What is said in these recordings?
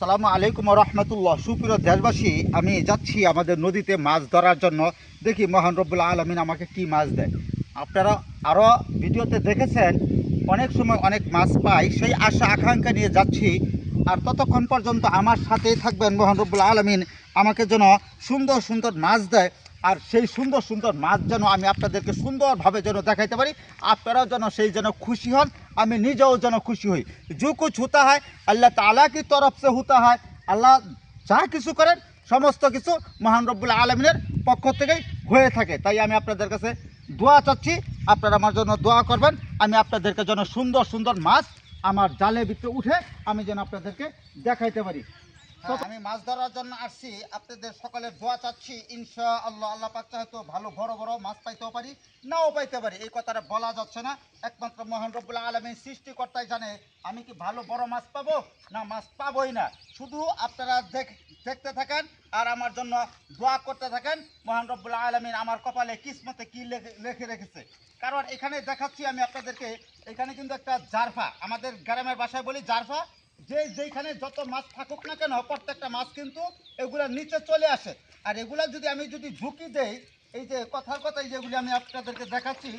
সালামু আলাইকুম রহমতুল্লাহ। সুপ্রিয় দেশবাসী, আমি যাচ্ছি আমাদের নদীতে মাছ ধরার জন্য। দেখি মহান রব্বুল্লা আলমিন আমাকে কি মাছ দেয়। আপনারা আরও ভিডিওতে দেখেছেন, অনেক সময় অনেক মাছ পাই, সেই আশা, আকাঙ্ক্ষা নিয়ে যাচ্ছি। আর ততক্ষণ পর্যন্ত আমার সাথেই থাকবেন মহান রব্বুল্লা আলমিন। আমাকে যেন সুন্দর সুন্দর মাছ দেয়। আর সেই সুন্দর সুন্দর মাছ যেন আমি আপনাদেরকে সুন্দরভাবে যেন দেখাইতে পারি, আপনারাও যেন সেই যেন খুশি হন, আমি নিজেও যেন খুশি হই। যে কুছ হুতা হয়, আল্লাহ তালা কি তরফ সে হতা হয়? আল্লাহ যা কিছু করেন, সমস্ত কিছু মহান রব্বুল্লা আলমিনের পক্ষ থেকেই হয়ে থাকে। তাই আমি আপনাদের কাছে দোয়া চাচ্ছি, আপনারা আমার জন্য দোয়া করবেন, আমি আপনাদেরকে যেন সুন্দর সুন্দর মাছ আমার জালে ভিতরে উঠে আমি যেন আপনাদেরকে দেখাইতে পারি। আমি মাছ ধরার জন্য আসছি। আপনাদের সকলের দোয়া চাচ্ছি। ইনশা আল্লাহ আল্লাহ পাক হয়তো ভালো, বড় বড় মাছ পাইতেও পারি, নাও পাইতে পারি। এই কথাটা বলা যাচ্ছে না। একমাত্র মহান রব্বুল আলমীর সৃষ্টিকর্তাই জানে, আমি কি ভালো, বড় মাছ পাবো? না, মাছ পাবোই না। শুধু আপনারা দেখ দেখতে থাকেন আর আমার জন্য দোয়া করতে থাকেন। মহান রব্বুল আলমিন আমার কপালে কিসমতে কি লেখে রেখেছে। কারণ এখানে দেখাচ্ছি আমি আপনাদেরকে, এখানে কিন্তু একটা জারফা। আমাদের গ্রামের বাসায় বলি জারফা। যে যেখানে যত মাছ থাকুক না কেন, প্রত্যেকটা মাছ কিন্তু এগুলা নিচে চলে আসে। আর এগুলা যদি আমি যদি ঝুঁকি দেই, এই যে কথার কথা যেগুলি আমি আপনাদেরকে দেখাচ্ছি,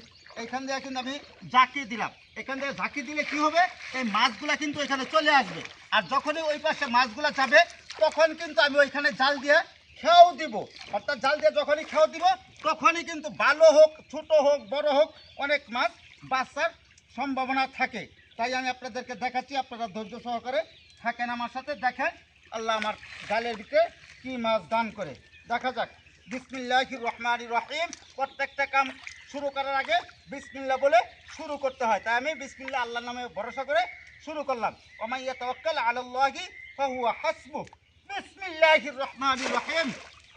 এইখান দিয়ে কিন্তু আমি ঝাঁকি দিলাম। এখান থেকে ঝাঁকি দিলে কি হবে? এই মাছগুলা কিন্তু এখানে চলে আসবে। আর যখনই ওই পাশে মাছগুলা যাবে, তখন কিন্তু আমি ওইখানে জাল দিয়ে খেয়াও দিব। অর্থাৎ জাল দিয়ে যখনই খেয়াও দিব, তখনই কিন্তু ভালো হোক, ছোট হোক, বড় হোক, অনেক মাছ বাঁচার সম্ভাবনা থাকে। তাই আমি আপনাদেরকে দেখাচ্ছি, আপনারা ধৈর্য সহকারে থাকেন আমার সাথে, দেখেন আল্লাহ আমার জালের ভিতরে কি মাছ দান করে। দেখা যাক বিসমিল্লাহ রহমান রহিম, প্রত্যেকটা কাম শুরু করার আগে বিসমিল্লা বলে শুরু করতে হয়। তাই আমি বিসমিল্লা আল্লাহর নামে ভরসা করে শুরু করলাম। ওমাইয়া তওয়াক্কাল আলাল্লাহি ফাহুয়া হাসবু। বিসমিল্লাহির রহমানির রহিম,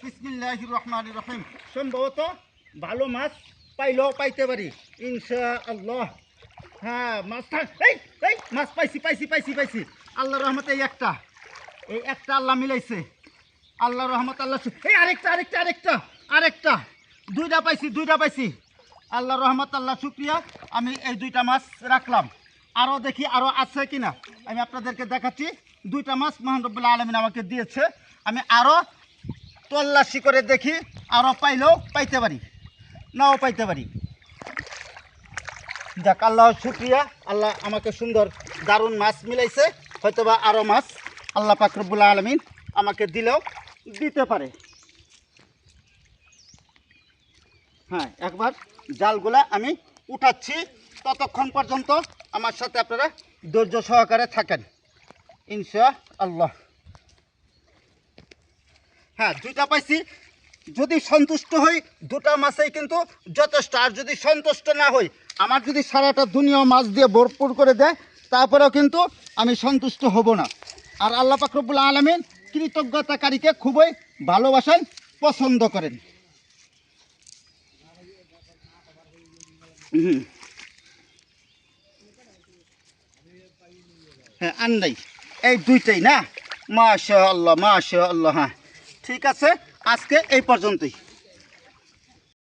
বিসমিল্লাহির রহমানির রহিম। সম্ভবত ভালো মাছ পাইলেও পাইতে পারি। ইনশা আল্লাহ হ্যাঁ মাছটা এই এই, মাছ পাইছি পাইছি পাইছি পাইছি। আল্লাহ রহমতে এই একটা। এই একটা আল্লাহ মিলাইছে। আল্লাহ রহমত, আল্লাহ এই আরেকটা আরেকটা আরেকটা আরেকটা। দুইটা পাইছি দুইটা পাইছি। আল্লাহ রহমত, আল্লাহ শুক্রিয়া। আমি এই দুইটা মাছ রাখলাম। আরও দেখি আরও আছে কিনা। আমি আপনাদেরকে দেখাচ্ছি। দুইটা মাছ মহানরবুল্লাহ আলমিন আমাকে দিয়েছে। আমি আরও তল্লাশি করে দেখি আরও পাইলেও পাইতে পারি, নাও পাইতে পারি। যাক, আল্লাহ শুক্রিয়া। আল্লাহ আমাকে সুন্দর দারুণ মাছ মিলাইছে, হয়তোবা আরও মাছ আল্লাহ পাকরবুল্লা আলমিন আমাকে দিলেও দিতে পারে। হ্যাঁ একবার জালগুলা আমি উঠাচ্ছি, ততক্ষণ পর্যন্ত আমার সাথে আপনারা ধৈর্য সহকারে থাকেন ইনশা আল্লাহ হ্যাঁ দুইটা পাইছি যদি সন্তুষ্ট হই, দুটা মাছেই কিন্তু যথেষ্ট। আর যদি সন্তুষ্ট না হই, আমার যদি সারাটা দুনিয়া মাছ দিয়ে ভরপুর করে দেয়, তারপরেও কিন্তু আমি সন্তুষ্ট হব না। আর আল্লাহ পাকরবুল আলমিন কৃতজ্ঞতাকারীকে খুবই ভালোবাসেন, পছন্দ করেন। হ্যাঁ আন্দাই এই দুইটাই না? মাশা আল্লাহ মাশা আল্লাহ হ্যাঁ। ঠিক আছে? আজকে এই পর্যন্তই।